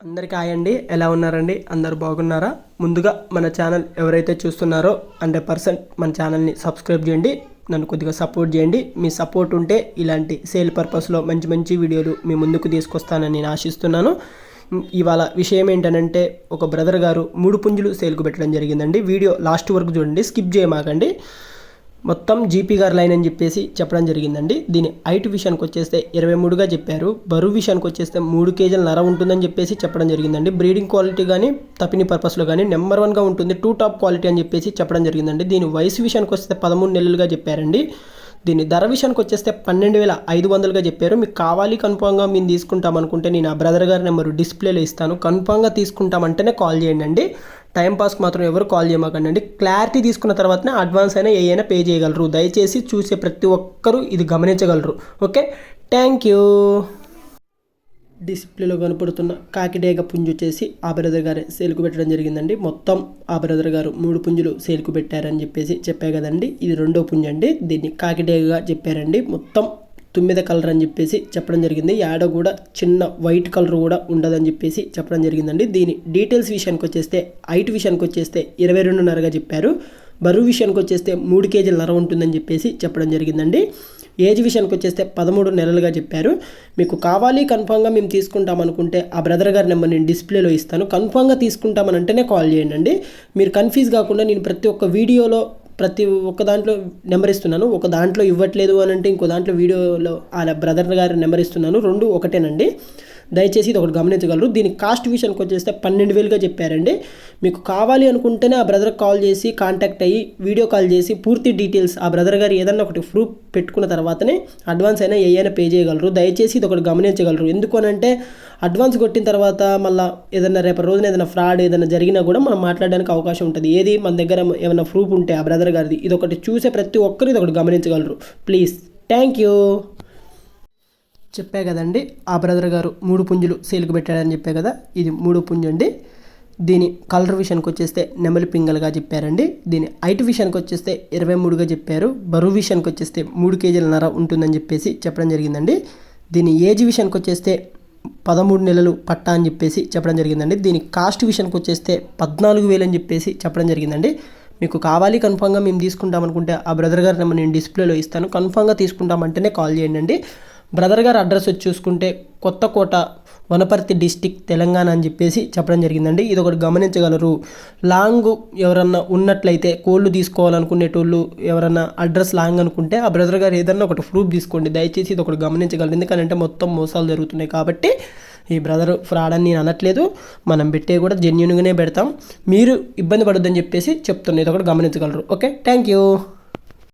అందరికీ హాయ్ అండి. ఎలా ఉన్నారండి? అందరు బాగున్నారా? ముందుగా మన ఛానల్ ఎవరైతే చూస్తున్నారో హండ్రెడ్ పర్సెంట్ మన ఛానల్ని సబ్స్క్రైబ్ చేయండి. నన్ను కొద్దిగా సపోర్ట్ చేయండి. మీ సపోర్ట్ ఉంటే ఇలాంటి సేల్ పర్పస్లో మంచి మంచి వీడియోలు మీ ముందుకు తీసుకొస్తానని నేను ఆశిస్తున్నాను. ఇవాళ విషయం ఏంటనంటే ఒక బ్రదర్ గారు మూడు పుంజులు సేల్కు పెట్టడం జరిగిందండి. వీడియో లాస్ట్ వరకు చూడండి. స్కిప్ చేయమాకండి. మొత్తం జీపీ గారు లైన్ అని చెప్పేసి చెప్పడం జరిగిందండి. దీని హైట్ విషయానికి వచ్చేస్తే ఇరవై మూడుగా చెప్పారు. బరువు విషయానికి వచ్చేస్తే మూడు కేజీల నర ఉంటుందని చెప్పేసి చెప్పడం జరిగిందండి. బ్రీడింగ్ క్వాలిటీ కానీ తప్పిని పర్పస్లో కానీ నెంబర్ వన్గా ఉంటుంది. టూ టాప్ క్వాలిటీ అని చెప్పేసి చెప్పడం జరిగిందండి. దీని వయసు విషయానికి వస్తే పదమూడు నెలలుగా చెప్పారండి. దీని ధర విషయానికి వచ్చేస్తే పన్నెండు వేల ఐదు వందలుగా చెప్పారు. మీకు కావాలి కన్ఫామ్గా మేము తీసుకుంటాం అనుకుంటే నేను ఆ బ్రదర్ గారి నెంబరు డిస్ప్లేలో ఇస్తాను. కన్ఫామ్గా తీసుకుంటామంటేనే కాల్ చేయండి అండి. టైంపాస్కి మాత్రం ఎవరు కాల్ చేయమాకండి. క్లారిటీ తీసుకున్న తర్వాతనే అడ్వాన్స్ అయినా ఏ అయినా పే చేయగలరు. దయచేసి చూసే ప్రతి ఒక్కరూ ఇది గమనించగలరు. ఓకే? Thank you. డిస్ప్లేలో కనపడుతున్న కాకిడేగ పుంజు వచ్చేసి ఆ బ్రదర్ గారే సేల్కు పెట్టడం జరిగిందండి. మొత్తం ఆ బ్రదర్ గారు మూడు పుంజులు సేల్కు పెట్టారని చెప్పేసి చెప్పే కదండి. ఇది రెండో పుంజు అండి దీన్ని కాకిడేగగా చెప్పారండి. మొత్తం తుమ్మిద కలర్ అని చెప్పేసి చెప్పడం జరిగింది. యాడ కూడా చిన్న వైట్ కలర్ కూడా ఉండదని చెప్పేసి చెప్పడం జరిగిందండి. దీని డీటెయిల్స్ విషయానికి వచ్చేస్తే హైట్ విషయానికి వచ్చేస్తే ఇరవై రెండున్నరగా చెప్పారు. బరువు విషయానికి వచ్చేస్తే మూడు కేజీల నర ఉంటుందని చెప్పేసి చెప్పడం జరిగిందండి. ఏజ్ విషయానికి వచ్చేస్తే పదమూడు నెలలుగా చెప్పారు. మీకు కావాలి కన్ఫామ్గా మేము తీసుకుంటాం అనుకుంటే ఆ బ్రదర్ గారి నెంబర్ నేను డిస్ప్లేలో ఇస్తాను. కన్ఫామ్గా తీసుకుంటామని అంటేనే కాల్ చేయండి. మీరు కన్ఫ్యూజ్ కాకుండా నేను ప్రతి ఒక్క వీడియోలో ప్రతి ఒక్క దాంట్లో నెంబర్ ఇస్తున్నాను ఒక దాంట్లో ఇవ్వట్లేదు అని అంటే ఇంకో దాంట్లో వీడియోలో ఆ బ్రదర్ గారి నెంబర్ ఇస్తున్నాను రెండు ఒకటేనండి. దయచేసి ఇది ఒకటి గమనించగలరు. దీని కాస్ట్ విషయానికి వచ్చేస్తే పన్నెండు వేలుగా చెప్పారండి. మీకు కావాలి అనుకుంటేనే ఆ బ్రదర్కి కాల్ చేసి కాంటాక్ట్ అయ్యి వీడియో కాల్ చేసి పూర్తి డీటెయిల్స్ ఆ బ్రదర్ గారు ఏదన్నా ఒకటి ప్రూఫ్ పెట్టుకున్న తర్వాతనే అడ్వాన్స్ అయినా ఏమైనా పే చేయగలరు. దయచేసి ఇది ఒకటి గమనించగలరు. ఎందుకు అంటే అడ్వాన్స్ కొట్టిన తర్వాత మళ్ళీ ఏదైనా రేపు రోజున ఏదైనా ఫ్రాడ్ ఏదైనా జరిగినా కూడా మనం మాట్లాడడానికి అవకాశం ఉంటుంది. ఏది మన దగ్గర ఏమైనా ప్రూఫ్ ఉంటే ఆ బ్రదర్ గారిది. ఇది ఒకటి చూసే ప్రతి ఒక్కరు ఇది ఒకటి గమనించగలరు. ప్లీజ్. Thank you. చెప్పా కదండి. ఆ బ్రదర్ గారు మూడు పుంజులు సేల్కి పెట్టాడని చెప్పా కదా. ఇది మూడు పుంజు అండి. దీని కలర్ విషయానికి వచ్చేస్తే నెమలి పింగల్గా చెప్పారండి. దీని హైట్ విషయానికి వచ్చేస్తే ఇరవై మూడుగా చెప్పారు. బరువు విషయానికి వచ్చేస్తే మూడు కేజీల నర ఉంటుందని చెప్పేసి చెప్పడం జరిగిందండి. దీని ఏజ్ విషయానికి వచ్చేస్తే పదమూడు నెలలు పట్టా అని చెప్పేసి చెప్పడం జరిగిందండి. దీని కాస్ట్ విషయానికి వచ్చేస్తే పద్నాలుగు వేలు అని చెప్పేసి చెప్పడం జరిగిందండి. మీకు కావాలి కన్ఫామ్గా మేము తీసుకుంటాం అనుకుంటే ఆ బ్రదర్ గారి నెంబర్ నేను డిస్ప్లేలో ఇస్తాను. కన్ఫామ్గా తీసుకుంటామంటేనే కాల్ చేయండి బ్రదర్ గారు అడ్రస్ వచ్చి చూసుకుంటే కొత్తకోట వనపర్తి డిస్టిక్ తెలంగాణ అని చెప్పేసి చెప్పడం జరిగిందండి. ఇది ఒకటి గమనించగలరు. లాంగ్ ఎవరన్నా ఉన్నట్లయితే కోళ్ళు తీసుకోవాలనుకునేటోళ్ళు ఎవరన్నా అడ్రస్ లాంగ్ అనుకుంటే ఆ బ్రదర్ గారు ఏదన్నా ఒకటి ప్రూఫ్ తీసుకోండి. దయచేసి ఇది ఒకటి గమనించగలరు. ఎందుకంటే మొత్తం మోసాలు జరుగుతున్నాయి కాబట్టి ఈ బ్రదర్ ఫ్రాడ్ అని నేను అనట్లేదు. మనం పెట్టే కూడా జెన్యున్గానే పెడతాం. మీరు ఇబ్బంది పడొద్దని చెప్పేసి చెప్తున్నాను ఇది ఒకటి గమనించగలరు. ఓకే? Thank you